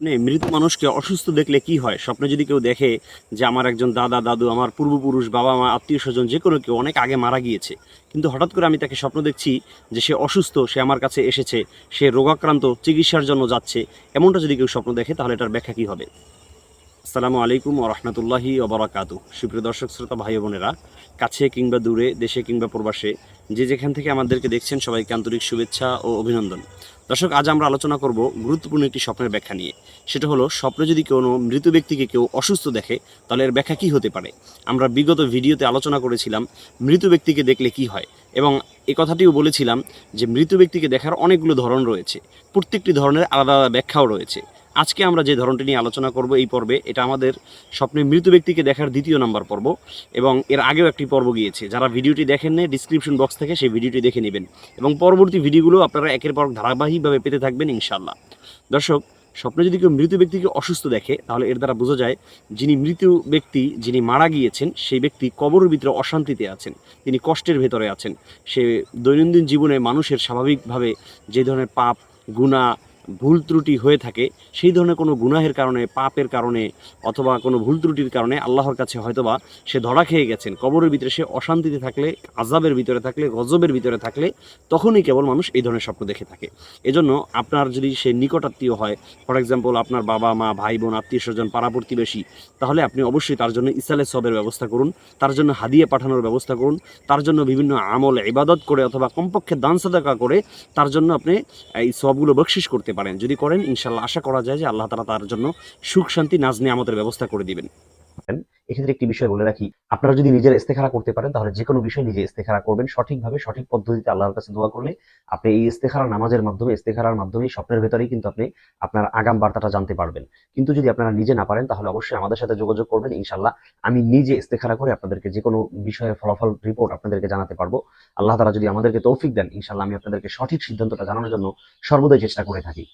মৃত মানুষকে অসুস্থ দেখলে কি হয়? স্বপ্নে যদি কেউ দেখে যে আমার একজন দাদা, দাদু, আমার পূর্বপুরুষ, বাবা মা, আত্মীয় স্বজন যে কোনো কেউ অনেক আগে মারা গিয়েছে, কিন্তু হঠাৎ করে আমি তাকে স্বপ্ন দেখছি যে সে অসুস্থ, সে আমার কাছে এসেছে, সে রোগাক্রান্ত চিকিৎসার জন্য যাচ্ছে, এমনটা যদি কেউ স্বপ্ন দেখে তাহলে এটার ব্যাখ্যা কী হবে? আসসালামু আলাইকুম ও রহমতুল্লাহি ওবরাকাতু সুপ্রিয় দর্শক, শ্রোতা ভাই বোনেরা, কাছে কিংবা দূরে, দেশে কিংবা প্রবাসে, যে যেখান থেকে আমাদেরকে দেখছেন, সবাইকে আন্তরিক শুভেচ্ছা ও অভিনন্দন। দর্শক, আজ আমরা আলোচনা করব গুরুত্বপূর্ণ একটি স্বপ্নের ব্যাখ্যা নিয়ে। সেটা হলো, স্বপ্নে যদি কোনো মৃত ব্যক্তিকে কেউ অসুস্থ দেখে, তাহলে এর ব্যাখ্যা কী হতে পারে? আমরা বিগত ভিডিওতে আলোচনা করেছিলাম মৃত ব্যক্তিকে দেখলে কি হয় এবং এই কথাটিও বলেছিলাম যে, মৃত ব্যক্তিকে দেখার অনেকগুলো ধরন রয়েছে। প্রত্যেকটি ধরনের আলাদা আলাদা ব্যাখ্যাও রয়েছে। আজকে আমরা যে ধরনটি নিয়ে আলোচনা করব এই পর্বে, এটা আমাদের স্বপ্নে মৃত ব্যক্তিকে দেখার দ্বিতীয় নাম্বার পর্ব এবং এর আগেও একটি পর্ব গিয়েছে। যারা ভিডিওটি দেখেন না ডিসক্রিপশন বক্স থেকে সেই ভিডিওটি দেখে নেবেন এবং পরবর্তী ভিডিওগুলো আপনারা একের পর ধারাবাহিকভাবে পেতে থাকবেন ইনশাল্লাহ দর্শক, স্বপ্নে যদি কেউ মৃত ব্যক্তিকে অসুস্থ দেখে, তাহলে এর দ্বারা বোঝা যায় যিনি মৃত ব্যক্তি, যিনি মারা গিয়েছেন, সেই ব্যক্তি কবরের ভিতরে অশান্তিতে আছেন। তিনি কষ্টের ভেতরে আছেন। সে দৈনন্দিন জীবনে মানুষের স্বাভাবিকভাবে যে ধরনের পাপ গুণা ভুল ত্রুটি হয়ে থাকে, সেই ধরনের কোনো গুনাহের কারণে, পাপের কারণে অথবা কোনো ভুল ত্রুটির কারণে আল্লাহর কাছে হয়তোবা সে ধরা খেয়ে গেছেন। কবরের ভিতরে সে অশান্তিতে থাকলে আজাবের ভিতরে থাকলে, গজবের ভিতরে থাকলে তখনই কেবল মানুষ এই ধরনের স্বপ্ন দেখে থাকে। এজন্য আপনার যদি সে নিকটাত্মীয় হয়, ফর এক্সাম্পল আপনার বাবা, মা, ভাই, বোন, আত্মীয় স্বজন পাড়া প্রতিবেশী তাহলে আপনি অবশ্যই তার জন্য ইসালে সবের ব্যবস্থা করুন, তার জন্য হাদিয়ে পাঠানোর ব্যবস্থা করুন, তার জন্য বিভিন্ন আমল, ইবাদত করে অথবা কমপক্ষে দান সাদাকা করে তার জন্য আপনি এই সবগুলো বকশিস করতে পারেন। যদি করেন ইনশাল্লাহ আশা করা যায় যে আল্লাহ তালা তার জন্য সুখ শান্তি, নাজ নিয়ে আমাদের ব্যবস্থা করে দিবেন। এক্ষেত্রে একটি বিষয় বলে রাখি, আপনারা যদি নিজের ইস্তেখারা করতে পারেন, তাহলে যে কোনো বিষয় নিজে ইস্তেখারা করবেন সঠিকভাবে, সঠিক পদ্ধতিতে আল্লাহর কাছে দোয়া করলে আপনি এই ইস্তেখারা নামাজের মাধ্যমে, ইস্তেখারার মাধ্যমে স্বপ্নের ভেতরেই কিন্তু আপনি আপনার আগাম বার্তাটা জানতে পারবেন। কিন্তু যদি আপনারা নিজে না পারেন, তাহলে অবশ্যই আমাদের সাথে যোগাযোগ করবেন। ইনশাল্লাহ আমি নিজে ইস্তেখারা করে আপনাদেরকে যে কোনো বিষয়ের ফলাফল রিপোর্ট আপনাদেরকে জানাতে পারব। আল্লাহ তারা যদি আমাদেরকে তৌফিক দেন ইনশাল্লাহ আমি আপনাদেরকে সঠিক সিদ্ধান্তটা জানানোর জন্য সর্বদাই চেষ্টা করে থাকি।